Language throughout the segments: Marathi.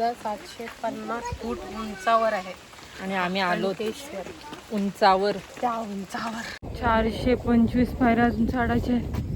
सुद्धा सातशे पन्नास फूट उंचावर आहे. आणि आम्ही आलो उंचावर. त्या उंचावर. चारशे पंचवीस पायऱ्या चढायचे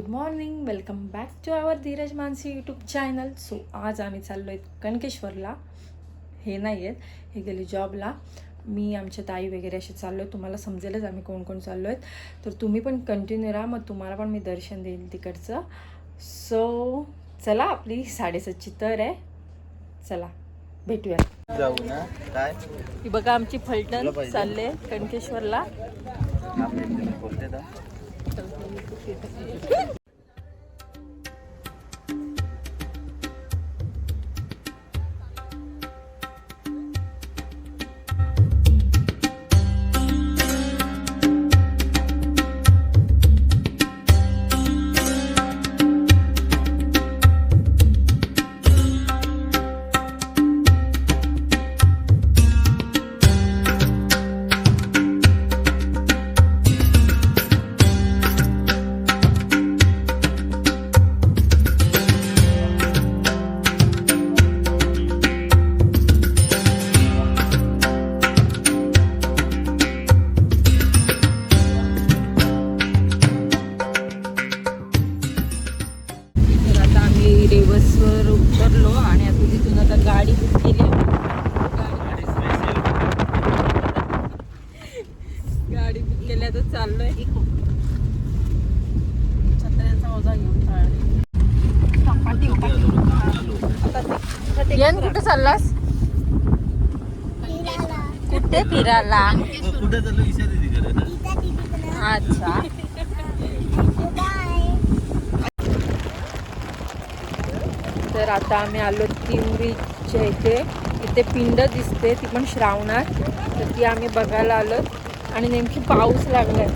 good morning welcome back to our Dheeraj Mansi YouTube channel so आज आम्ही चाललो आहेत कणकेश्वरला हे नाही आहेत हे गेले जॉबला. मी आमच्या ताई वगैरे असे चाललो आहे तुम्हाला समजेलच आम्ही कोण कोण चाललो आहेत तर तुम्ही पण कंटिन्यू राहा. मग तुम्हाला पण मी दर्शन देईल तिकडचं. सो चला आपली साडेसातची तर आहे. चला भेटूया जाऊ ना. काय? बघा आमची फलटण? चालले कणकेश्वरला えっ? आता आम्ही आलो तिवरीच्या इथे. इथे पिंड दिसते ती पण श्रावणात. तर ती आम्ही बघायला आलो आणि नेमकी पाऊस लागलाय.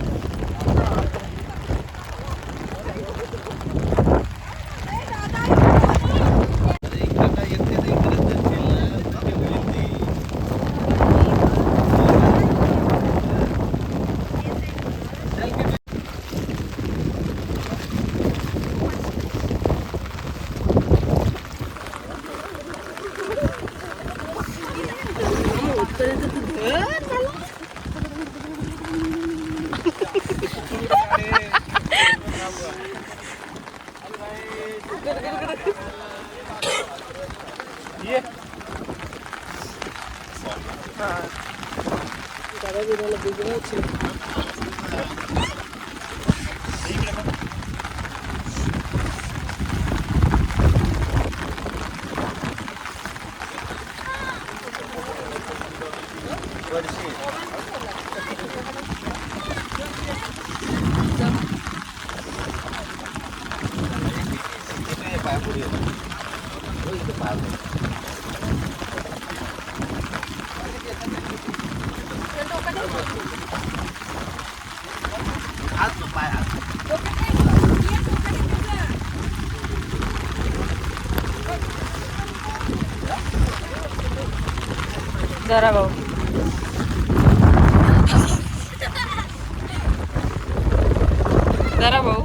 भाऊ जरा भाऊ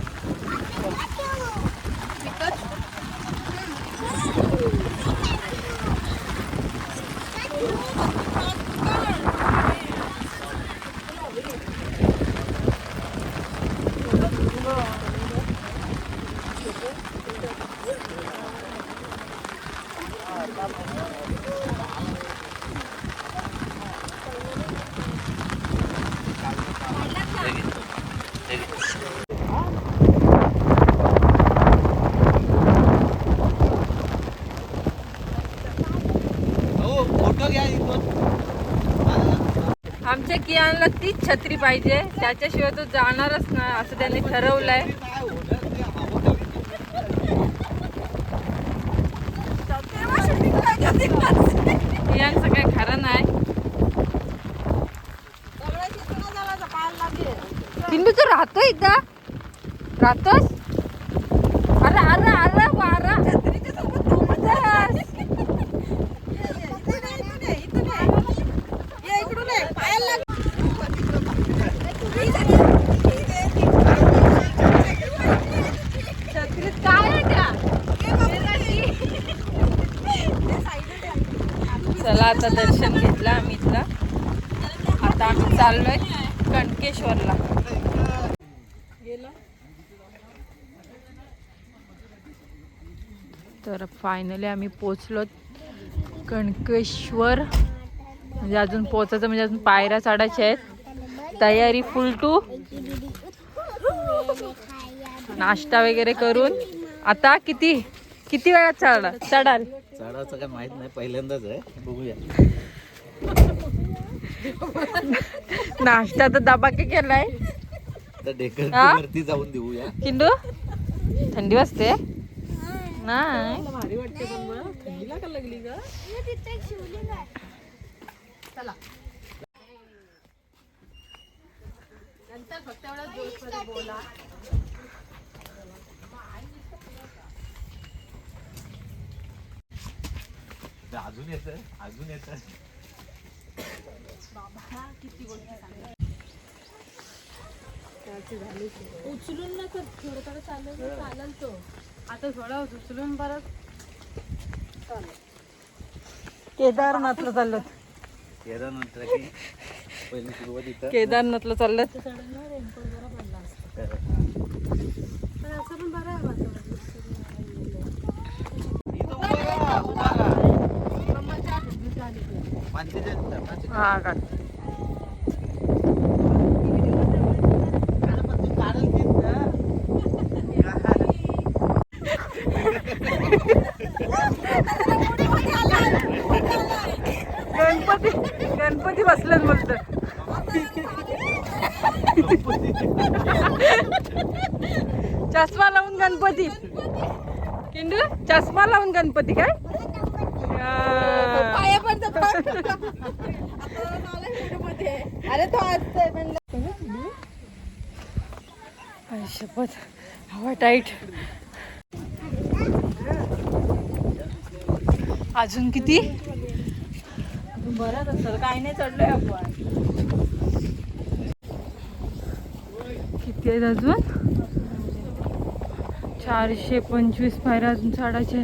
फोटो घ्या इथून आमच्या कियानला तीच छत्री पाहिजे. त्याच्याशिवाय तो जाणारच नाही असं त्यांनी ठरवलंय. यांचं काय खरं नाही. तू राहतो इथं? राहतोस अरे अरे अरे वारा छत्रीत काय आहे त्या आता दर्शन घेतलं आम्ही इथलं. आता आम्ही चाललोय कणकेश्वरला तर फायनली आम्ही पोचलो कणकेश्वर म्हणजे अजून पोचायचं म्हणजे अजून पायऱ्या चढायच्या आहेत. तयारी फुल टू नाश्ता वगैरे करून. आता किती? किती वेळात चढा चढाल. चढाचं काय माहीत नाही पहिल्यांदाच आहे. बघूया. नाश्ता तर दबाके केलाय. तर डेकर हा? वरती जाऊन देऊया. किंडू? थंडी वाजते. नाही. भारी वाटते पण का लागली ग? नंतर फक्त एवढा जोशमध्ये बोला. अजून येत अजून येत उचलून नका थोडं थोडं चालेल चालेल तो आता थोडा उचलून परत केदारनाथला चाललं केदारनंतर की पहिली सुरुवात इथं. केदारनाथला चाललं रेनकोट जरा पडला असता. पण असं पण बरं आहे वातावरण. हा का गणपती गणपती बसलेत बोलत चष्मा लावून गणपती. किंडू चष्मा लावून गणपती काय? अरे तो असतंय पण शपथ हवा टाईट अजून किती? बरंच असेल काही नाही चढलोय आपण. किती आहेत अजून? चारशे पंचवीस पायऱ्या अजून चढायचे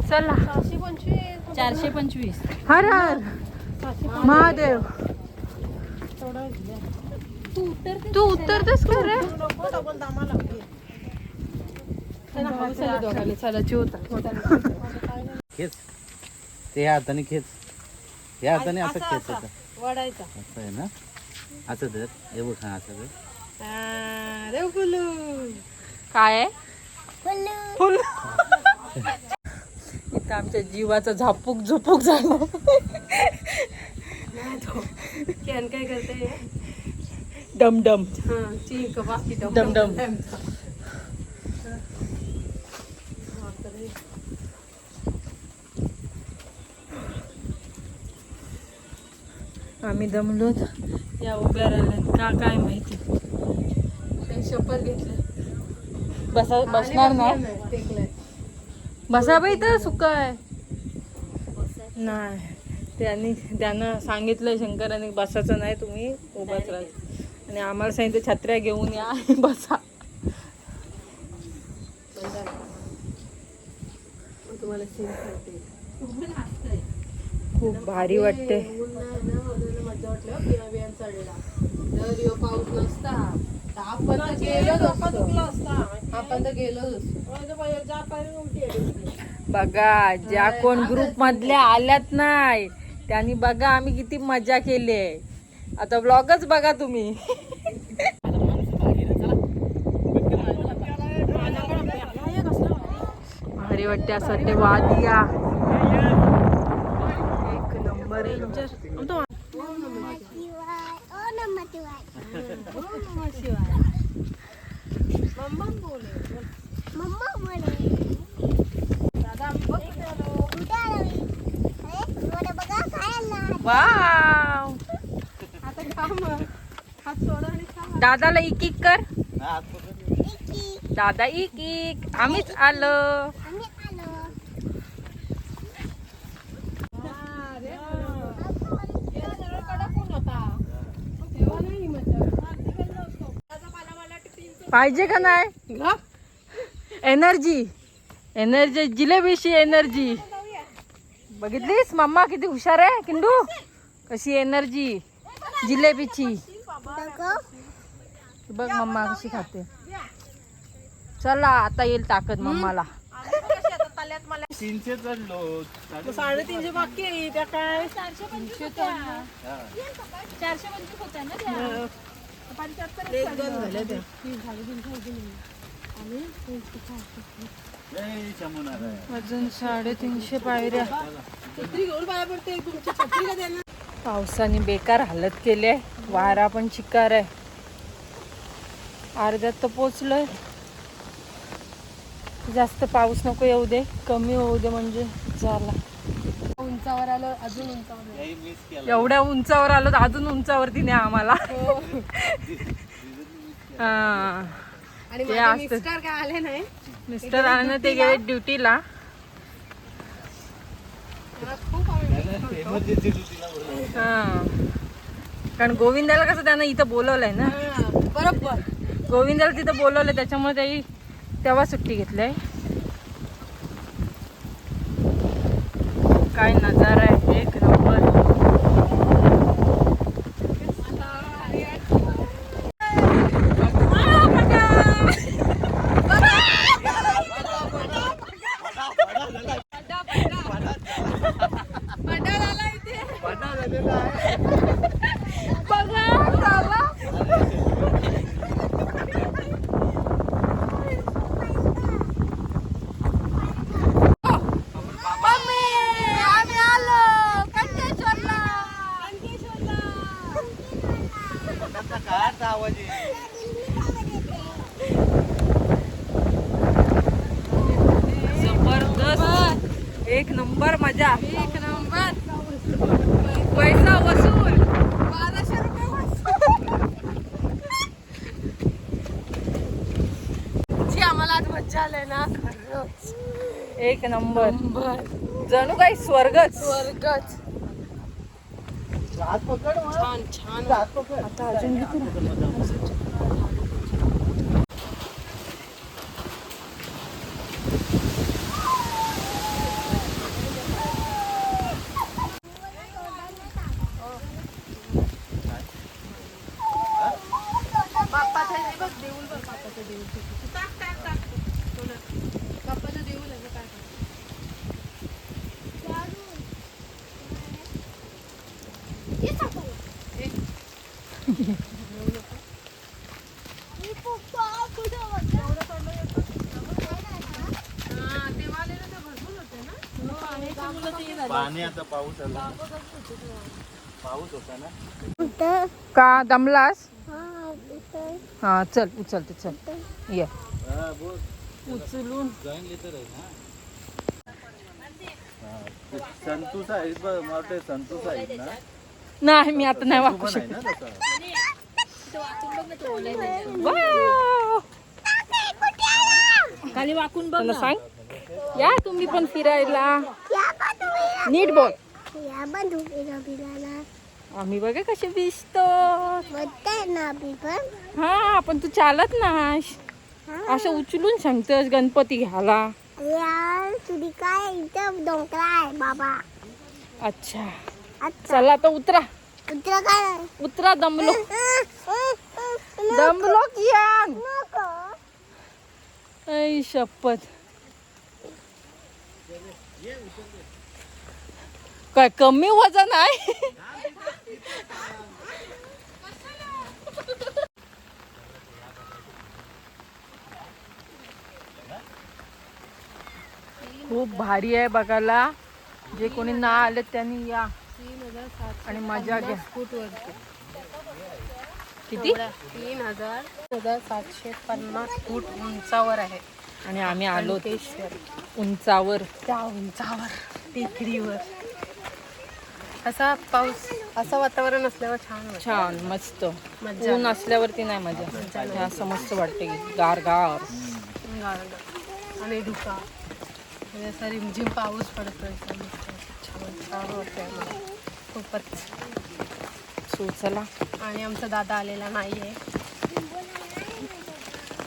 चला. चारशे पंचवीस. चारशे पंचवीस. हर हर. महादेव. तू उत्तर तू उत्तरतेस का रे खेच. ते ह्या हाताने खेच. ह्या हाताने असं खेचायचं वडायचा. असं आहे ना? असं धर. हे बघ हा असं धर. काय आहे? फुल. इथं आमच्या जीवाचा झापूक झुपूक झाला. कॅन काय करते डमडम. हा चिंक बाकी डमडम. आम्ही दमलोत या उभ्या राहिल्यात. का काय माहिती? शपथ घेतलं? बसा बसणार नाही बसा बाई तर सुक आहे. नाही. त्यांनी त्यांना सांगितलं शंकराने बसायचं नाही तुम्ही उभाच राहा. आणि आम्हाला सांगितलं छत्र्या घेऊन या बसा. खूप भारी वाटते यो पाऊस नसता. आपण तर गेलोच असतो. आपण तर गेलोच असतो. बघा ज्या कोण ग्रुप मधल्या आल्यात नाही त्यांनी बघा आम्ही किती मजा केली आहे आता ब्लॉगच बघा तुम्ही. भारी वाटते असं वाटते वादिया. एक number Mama boleh. Mama boleh. Wow. Dadah lagi nah, kicker. Kan. Dadah ikik. Amit alo. पाहिजे का नाही? एनर्जी एनर्जी जिलेबीशी एनर्जी बघितलीस? मम्मा किती हुशार आहे किंडू. कशी एनर्जी जिलेबीची. बघ मम्मा कशी खाते. चला आता येईल ताकद मम्माला. तीनशे चढलो साडेतीनशे बाकी आहे त्या काय? दोन झाले त्या? जय शंभूनारायण. अजून साडेतीनशे पायऱ्या. पावसाने बेकार हालत केली आहे. वारा पण चिकार आहे. अर्ध्यात तर पोचलोय. जास्त पाऊस नको येऊ दे. कमी होऊ दे म्हणजे झाला. उंचावर आलं अजून उंचावर काही मिस केलं. एवढ्या उंचावर आलो तर अजून उंचावरती नाही आम्हाला. हा. आणि. मिस्टर काय आले नाही? मिस्टर आणि ते गेले ड्युटीला. हा कारण गोविंदाला कसं त्यानं इथं बोलवलंय ना? बरोबर. गोविंदाला तिथं बोलवलं त्याच्यामुळे त्याही तेव्हा सुट्टी घेतलंय. काय नजारा आहे एक नंबर त्यांचा कारचा आवाज आहे जबरदस्त एक नंबर मजा. एक नंबर. पैसा वसूल. बाराशे रुपये जी आम्हाला आज मज्जा आली ना. खरंच. एक नंबर. जणू काही स्वर्गच. स्वर्गच. छान छान. आता अजून किती बाप्पाचं हे बघ देऊळ बघ बाप्पाचं देऊळ टाक टाक टाक हो ना. बाप्पाचं देऊळ आहे बघ, काय काय. हा, तेव्हा आले ना ते भरपूर होते ना पाण्याची मुलं ते झाली. पाणी आता पाऊस आला. पाऊस होता ना? का दमलास? हा चल उचलते चल. ये. हा, बोल. उचलून. लेटर आहे हा, संतूस आहेत ना? नाही मी आता नाही आहे शकत! खाली वाकून बघ सांग या तुम्ही पण फिरायला. नीट बोल. आम्ही बघा कसे दिसतो हा पण तू चालत नाश असं उचलून सांगतस गणपती घ्यायला. तुझी काय इथं डोंगरा आहे बाबा. अच्छा. अच्छा. चला आता उतरा. तुझं काय? उतरा दमलो. दमलो की यान नको. ऐ शपथ. काय कमी वजन आहे? खूप भारी आहे बघायला. जे कोणी ना आले त्यांनी या. तीन हजार सातशे आणि मजा घ्या. किती? तीन हजार. हजार सातशे पन्नास फूट उंचावर आहे. आणि आम्ही आलो उंचावर. त्या उंचावर टेकडीवर. असा पाऊस असं वातावरण असल्यावर छान वाटतं. छान मस्त. मज्जा. ऊन असल्यावरती नाही मजा हे असं मस्त वाटते गार गार गारगार. आणि धुका. म्हणजे असा रिमझिम पाऊस एकदम मस्त. छान छान वाटतंय आम्हाला. खूपच. सो चला. आणि आमचा दादा आलेला नाहीये.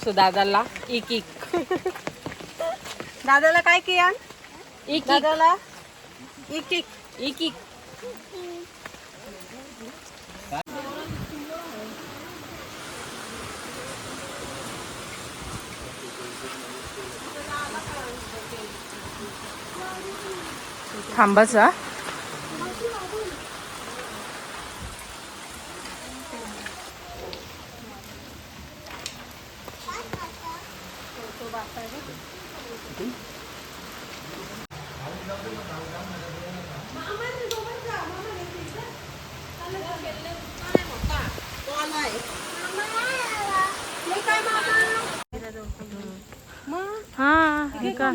सो दादाला एक एक. दादाला काय किया? एक एक. दादाला? इक इक एक एक. थांबाचा हा हे का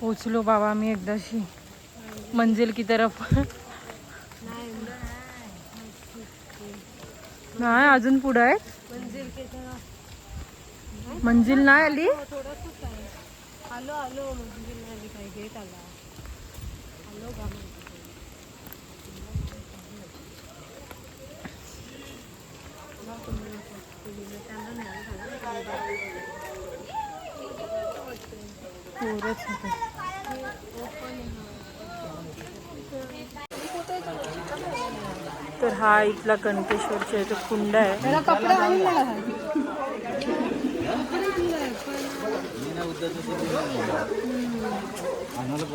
पोचलो बाबा मी एकदाशी. मंजिल की तरफ. नाही अजून पुढं आहे. मंजिल नाही आली? आलो आलो मंजिल नाही काही गेट आला. आलो का पोरच होते. तर हा इथला कणकेश्वरचा इथे कुंड आहे आणायला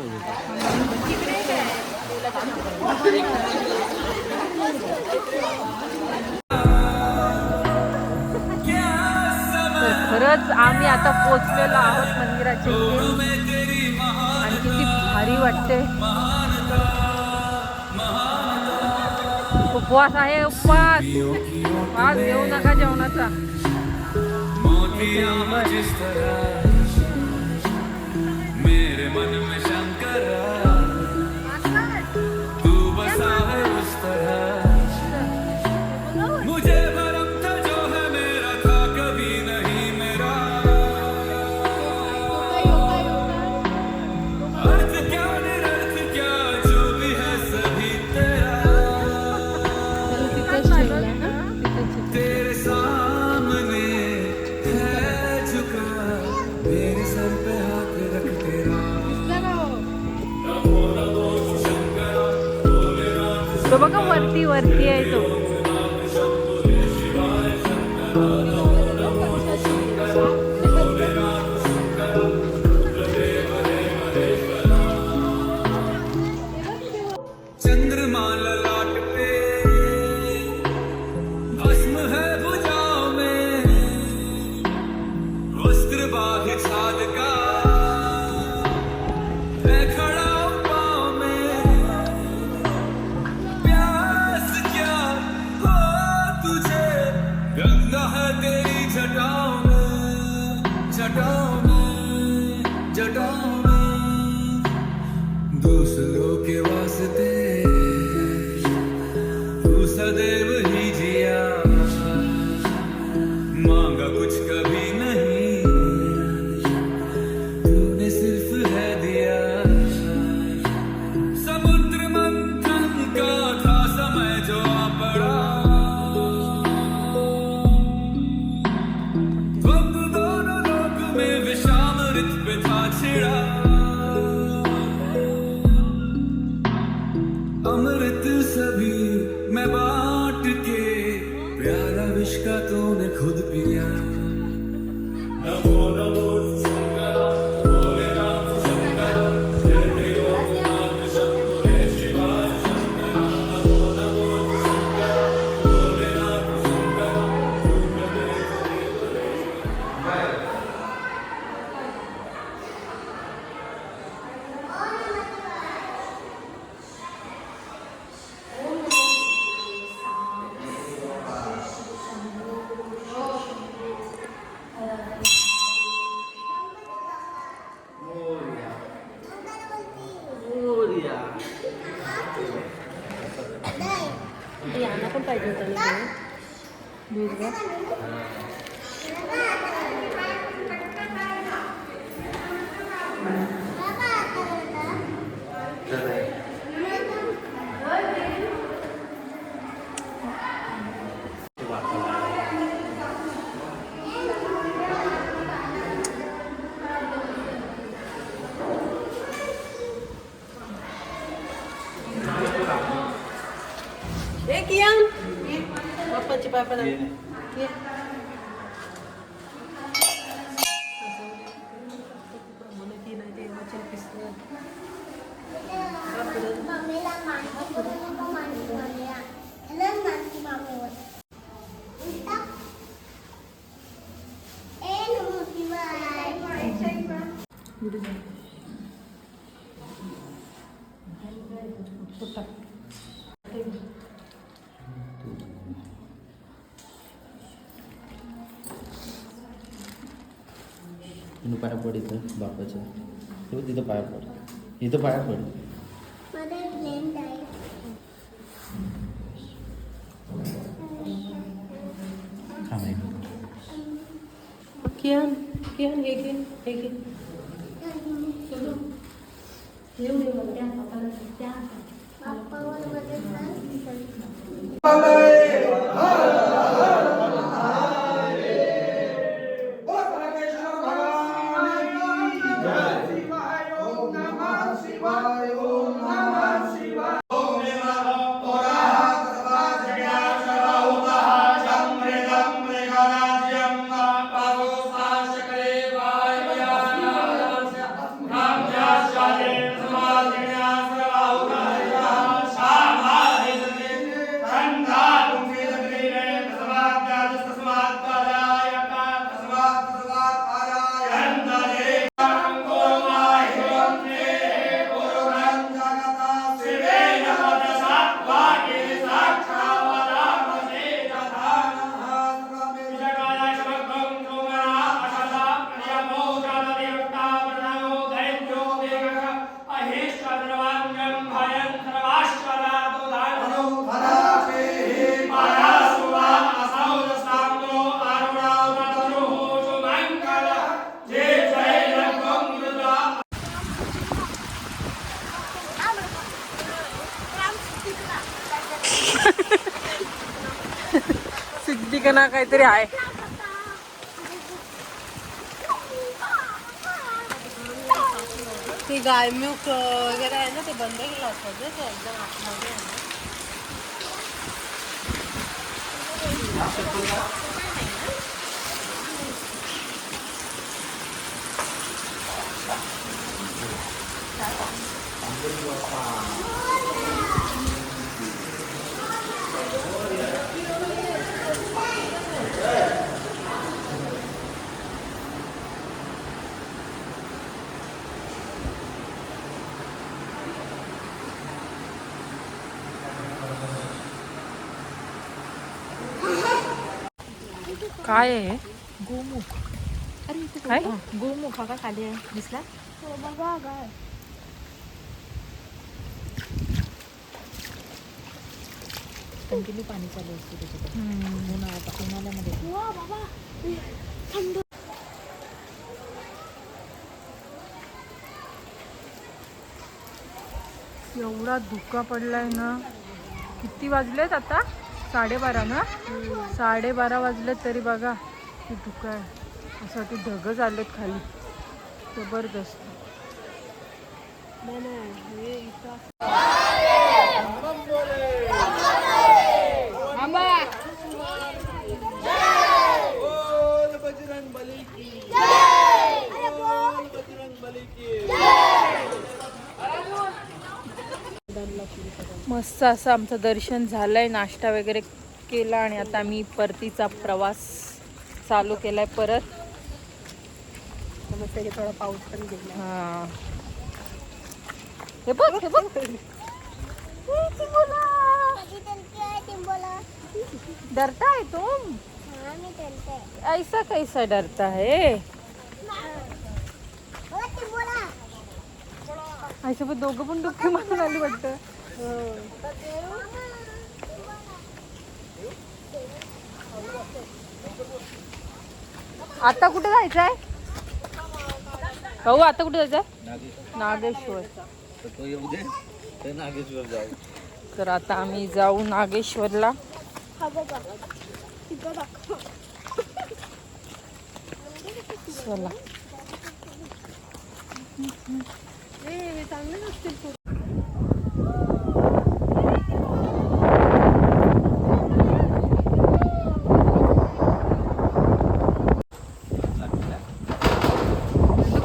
खरंच आम्ही आता पोचलेलो आहोत मंदिराच्या इथे. आणि किती भारी वाटते. उपवास आहे उपवास. उपवास घेऊ नका जेवणाचा. मेरे मन में तो बघा वरती वरती आहे तो cepat cepat. Iya. iya. पड इथं बापाच्या हो तिथं पाया पड इथं पाया पडमध्ये ब्लेंड आहे हा नाही कियान कियान हे घे हे ना काहीतरी आहे. ते गाय वगैरे आहे ना ते बंद केलं असतं ते एकदम आतमध्ये आहे काय आहे? गोमुख. अरे काय? गोमुख हा का खाली आहे. दिसला? गाय कंटिन्यू पाणी चालू असते त्याच्याकडे उन्हाळ्यात उन्हाळ्यामध्ये. बाबा. एवढा धुका पडलाय ना. किती वाजलेत आता? साडेबारा ना साडेबारा वाजलेत तरी बघा की दुकान आहे असं वाटतं ढग आलेत खाली जबरदस्त नाही नाही हे इथं असं- मस्त असं आमचं दर्शन झालंय नाश्ता वगैरे केला आणि आता आम्ही परतीचा प्रवास चालू केलाय परत. समजतं की थोडा पाऊस पण गेला. हा. हे बघ हे बघ. आहे डरता है तुम? हा मी ऐसा कैसा डरता है? आईसोबत दोघं पण दुःखी म्हणून आली वाटतं. आता कुठे जायचं आहे भाऊ आता कुठे जायचं आहे नागेश्वर. नागेश्वर जाऊ तर आता आम्ही जाऊ नागेश्वरला. चला. बघा तिथं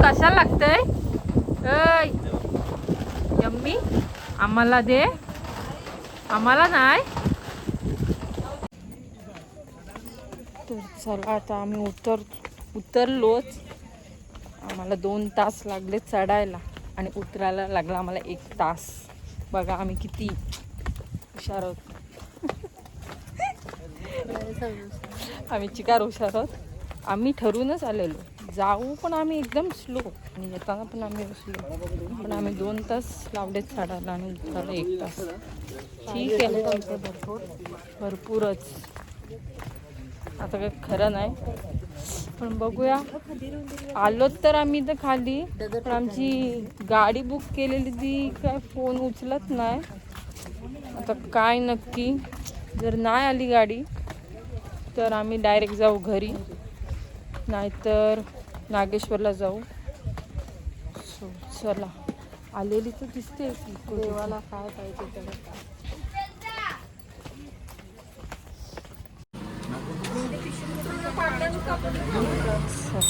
दाखव लागतंय यम्मी आम्हाला दे. आम्हाला नाही. तर चला आता आम्ही उतर उतरलोच. आम्हाला दोन तास लागले चढायला. आणि उतरायला लागला आम्हाला एक तास. बघा आम्ही किती हुशार आहोत. आम्ही चिकार हुशार आहोत. आम्ही ठरूनच आलेलो. जाऊ पण आम्ही एकदम स्लो आणि येताना पण आम्ही स्लो पण आम्ही दोन तास लावलेत चढायला आणि उतरायला एक तास. ठीक आहे. भरपूर भरपूरच. आता काय खरं नाही. पण बघूया. आलो तर आम्ही तर खाली. पण आमची गाडी बुक केलेली ती काय फोन उचलत नाही. आता काय नक्की? जर नाही आली गाडी तर आम्ही डायरेक्ट जाऊ घरी. नाहीतर नागेश्वरला जाऊ. सो चला. आलेली तर दिसते देवाला काय पाहिजे त्याला. Nossa.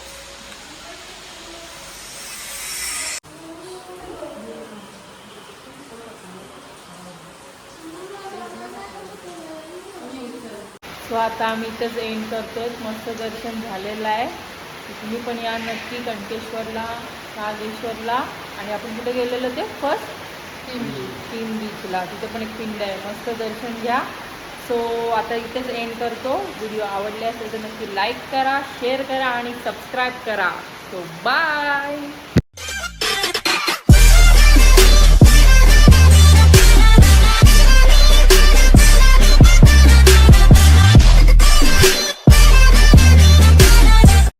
सो आता आम्ही इथंच एंड करतोय. मस्त दर्शन झालेलं आहे. तुम्ही पण या नक्की कंकेश्वरला नागेश्वरला. आणि आपण कुठे गेलेलो ते? फर्स्ट तीन बीचला तिथे पण एक पिंड आहे. मस्त दर्शन घ्या. सो आता इथेच एंड करतो. व्हिडिओ आवडले असेल तर नक्की लाईक करा शेअर करा आणि सबस्क्राईब करा. So bye